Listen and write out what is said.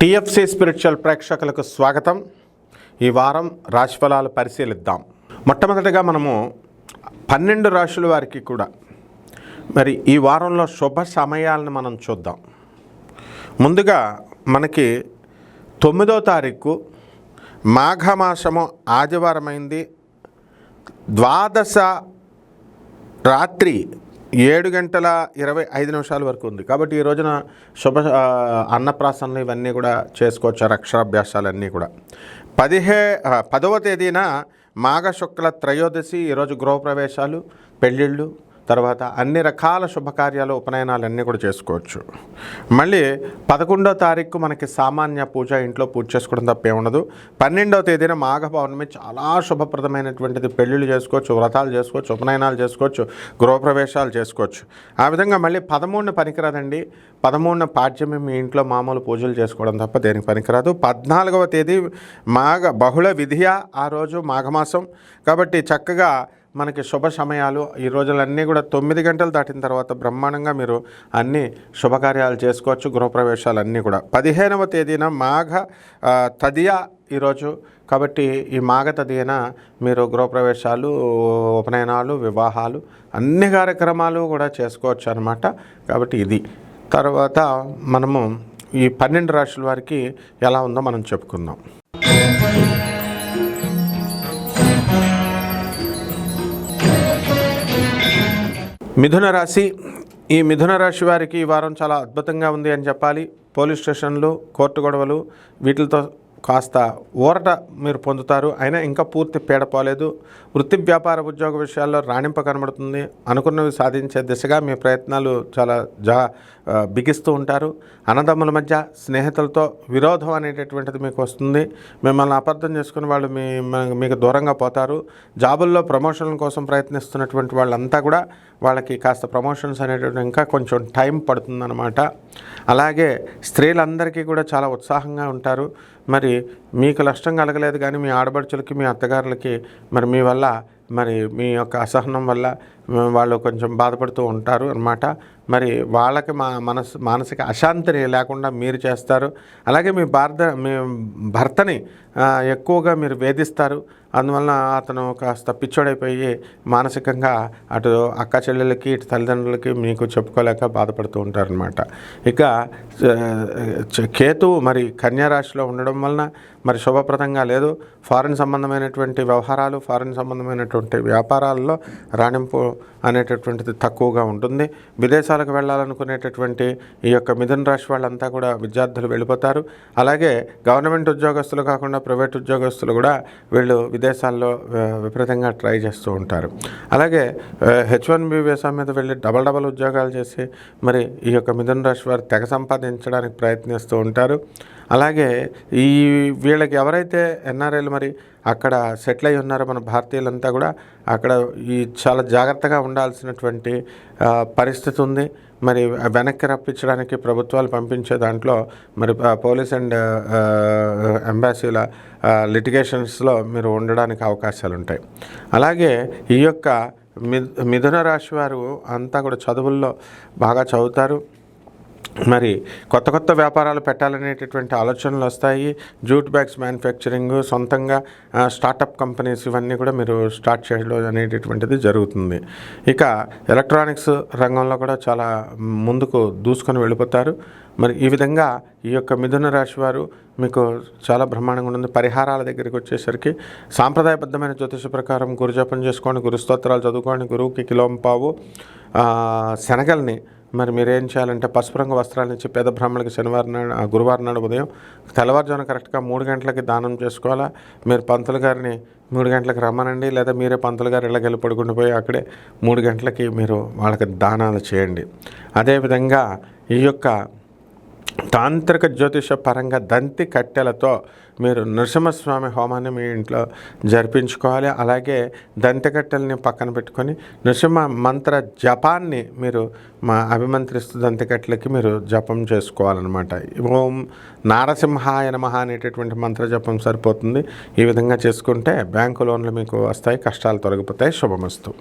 TFC spiritual ప్రేక్షకులకు స్వాగతం. ఈ వారం రాశిఫలాలు పరిశీలిద్దాం. మొట్టమొదటిగా మనము పన్నెండు రాశుల వారికి కూడా మరి ఈ వారంలో శుభ సమయాలను మనం చూద్దాం. ముందుగా మనకి తొమ్మిదో తారీఖు మాఘమాసము ఆదివారమైంది. ద్వాదశ రాత్రి ఏడు గంటల ఇరవై ఐదు నిమిషాల వరకు ఉంది. కాబట్టి ఈ రోజున శుభ అన్నప్రాసనలు ఇవన్నీ కూడా చేసుకోవచ్చు? అక్షరాభ్యాసాలన్నీ కూడా. పదిహే పదవ తేదీన మాఘ శుక్ల త్రయోదశి ఈరోజు గృహప్రవేశాలు పెళ్ళిళ్ళు తర్వాత అన్ని రకాల శుభకార్యాలు ఉపనయనాలు అన్నీ కూడా చేసుకోవచ్చు. మళ్ళీ పదకొండో తారీఖు మనకి సామాన్య పూజ ఇంట్లో పూజ చేసుకోవడం తప్పే ఉండదు. పన్నెండవ తేదీన మాఘ పౌర్ణమి చాలా శుభప్రదమైనటువంటిది. పెళ్ళిళ్ళు చేసుకోవచ్చు వ్రతాలు చేసుకోవచ్చు ఉపనయనాలు చేసుకోవచ్చు గృహప్రవేశాలు చేసుకోవచ్చు. ఆ విధంగా మళ్ళీ పదమూడున పనికిరాదండి. పదమూడున పాడ్యమి మీ ఇంట్లో మామూలు పూజలు చేసుకోవడం తప్ప దేనికి పనికిరాదు. పద్నాలుగవ తేదీ మాఘ బహుళ విధియ ఆ రోజు మాఘమాసం. కాబట్టి చక్కగా మనకి శుభ సమయాలు. ఈ రోజులన్నీ కూడా తొమ్మిది గంటలు దాటిన తర్వాత బ్రహ్మాండంగా మీరు అన్ని శుభకార్యాలు చేసుకోవచ్చు గృహప్రవేశాలు అన్నీ కూడా. పదిహేనవ తేదీన మాఘ తదియా తదియ ఈరోజు. కాబట్టి ఈ మాఘ తదియన మీరు గృహప్రవేశాలు ఉపనయనాలు వివాహాలు అన్ని కార్యక్రమాలు కూడా చేసుకోవచ్చు అనమాట కాబట్టి ఇది. తర్వాత మనము ఈ పన్నెండు రాశుల వారికి ఎలా ఉందో మనం చెప్పుకుందాం. మిథున రాశి. ఈ మిథున రాశి వారికి ఈ వారం చాలా అద్భుతంగా ఉంది అని చెప్పాలి. పోలీస్ స్టేషన్లు కోర్టు గొడవలు వీటితో కాస్త ఊరట మీరు పొందుతారు. అయినా ఇంకా పూర్తి పీడ పోలేదు. వృత్తి వ్యాపార ఉద్యోగ విషయాల్లో రాణింప కనబడుతుంది. అనుకున్నవి సాధించే దిశగా మీ ప్రయత్నాలు చాలా జా బిగిస్తూ ఉంటారు. అన్నదమ్ముల మధ్య స్నేహితులతో విరోధం అనేటటువంటిది మీకు వస్తుంది. మిమ్మల్ని అపార్థం చేసుకుని వాళ్ళు మీ మీకు దూరంగా పోతారు. జాబుల్లో ప్రమోషన్ల కోసం ప్రయత్నిస్తున్నటువంటి వాళ్ళంతా కూడా వాళ్ళకి కాస్త ప్రమోషన్స్ అనేటువంటి ఇంకా కొంచెం టైం పడుతుందన్నమాట. అలాగే స్త్రీలందరికీ కూడా చాలా ఉత్సాహంగా ఉంటారు. మరి మీకు నష్టం కలగలేదు కానీ మీ ఆడబడుచులకి మీ అత్తగారులకి మరి మీ వల్ల మరి మీ యొక్క అసహనం వల్ల వాళ్ళు కొంచెం బాధపడుతూ ఉంటారు అన్నమాట. మరి వాళ్ళకి మా మనసు మానసిక అశాంతిని లేకుండా మీరు చేస్తారు. అలాగే మీ భార్త మీ భర్తని ఎక్కువగా మీరు వేధిస్తారు. అందువలన అతను కాస్త పిచ్చోడైపోయి మానసికంగా అటు అక్క చెల్లెలకి ఇటు తల్లిదండ్రులకి మీకు చెప్పుకోలేక బాధపడుతూ ఉంటారనమాట ఇక కేతు మరి కన్యారాశిలో ఉండడం వలన మరి శుభప్రదంగా లేదు. ఫారిన్ సంబంధమైనటువంటి వ్యవహారాలు ఫారిన్ సంబంధమైనటువంటి వ్యాపారాల్లో రాణింపు అనేటటువంటిది తక్కువగా ఉంటుంది. విదేశాలకు వెళ్ళాలనుకునేటటువంటి ఈ యొక్క మిథున రాశి వాళ్ళంతా కూడా విద్యార్థులు వెళ్ళిపోతారు. అలాగే గవర్నమెంట్ ఉద్యోగస్తులు కాకుండా ప్రైవేట్ ఉద్యోగస్తులు కూడా వీళ్ళు విదేశాల్లో విపరీతంగా ట్రై చేస్తూ ఉంటారు. అలాగే హెచ్ వన్ బి వీసా మీద వెళ్ళి డబల్ డబల్ ఉద్యోగాలు చేసి మరి ఈ యొక్క మిథున రాశి వారు తెగ సంపాదించడానికి ప్రయత్నిస్తూ ఉంటారు. అలాగే ఈ వీళ్ళకి ఎవరైతే ఎన్ఆర్ఐలు మరి అక్కడ సెటిల్ అయి ఉన్నారో మన భారతీయులంతా కూడా అక్కడ ఈ చాలా జాగ్రత్తగా ఉండాల్సినటువంటి పరిస్థితి ఉంది. మరి వెనక్కి రప్పించడానికి ప్రభుత్వాలు పంపించే దాంట్లో మరి పోలీస్ అండ్ ఎంబాసీల లిటిగేషన్స్లో మీరు ఉండడానికి అవకాశాలు ఉంటాయి. అలాగే ఈ యొక్క మి- మిథున రాశి వారు అంతా కూడా చదువుల్లో బాగా చదువుతారు. మరి కొత్త కొత్త వ్యాపారాలు పెట్టాలనేటటువంటి ఆలోచనలు వస్తాయి. జూట్ బ్యాగ్స్ మ్యానుఫ్యాక్చరింగ్ సొంతంగా స్టార్టప్ కంపెనీస్ ఇవన్నీ కూడా మీరు స్టార్ట్ చేయడం అనేటటువంటిది జరుగుతుంది. ఇక ఎలక్ట్రానిక్స్ రంగంలో కూడా చాలా ముందుకు దూసుకొని వెళ్ళిపోతారు. మరి ఈ విధంగా ఈ యొక్క మిథున రాశి వారు మీకు చాలా బ్రహ్మాండంగా ఉంటుంది. పరిహారాల దగ్గరికి వచ్చేసరికి సాంప్రదాయబద్ధమైన జ్యోతిష ప్రకారం గురుజపం చేసుకోండి గురుస్తోత్రాలు చదువుకోండి గురువుకి కిలోంపావు శనగల్ని మరి మీరు ఏం చేయాలంటే పసుపు రంగు వస్త్రాలను ఇచ్చి పేద బ్రాహ్మణులకి శనివారం నాడు గురువారం నాడు ఉదయం తెల్లవారుజామున కరెక్ట్గా మూడు గంటలకి దానం చేసుకోవాలా? మీరు పంతులు గారిని మూడు గంటలకు రమ్మనండి లేదా మీరే పంతులు గారు ఇళ్ళకెళ్ళి పడుకుంటూ పోయి అక్కడే మూడు గంటలకి మీరు వాళ్ళకి దానాలు చేయండి. అదేవిధంగా ఈ యొక్క తాంత్రిక జ్యోతిష పరంగా దంతి కట్టెలతో మీరు నృసింహస్వామి హోమాన్ని మీ ఇంట్లో జరిపించుకోవాలి. అలాగే దంతికట్టెలని పక్కన పెట్టుకొని నృసింహ మంత్ర జపాన్ని మీరు మా అభిమంత్రిస్తూ దంతి కట్టెలకి మీరు జపం చేసుకోవాలన్నమాట. ఓం నారసింహాయ నమః అనేటటువంటి మంత్ర జపం సరిపోతుంది. ఈ విధంగా చేసుకుంటే బ్యాంకు లోన్లు మీకు వస్తాయి కష్టాలు తొలగిపోతాయి. శుభమస్తు.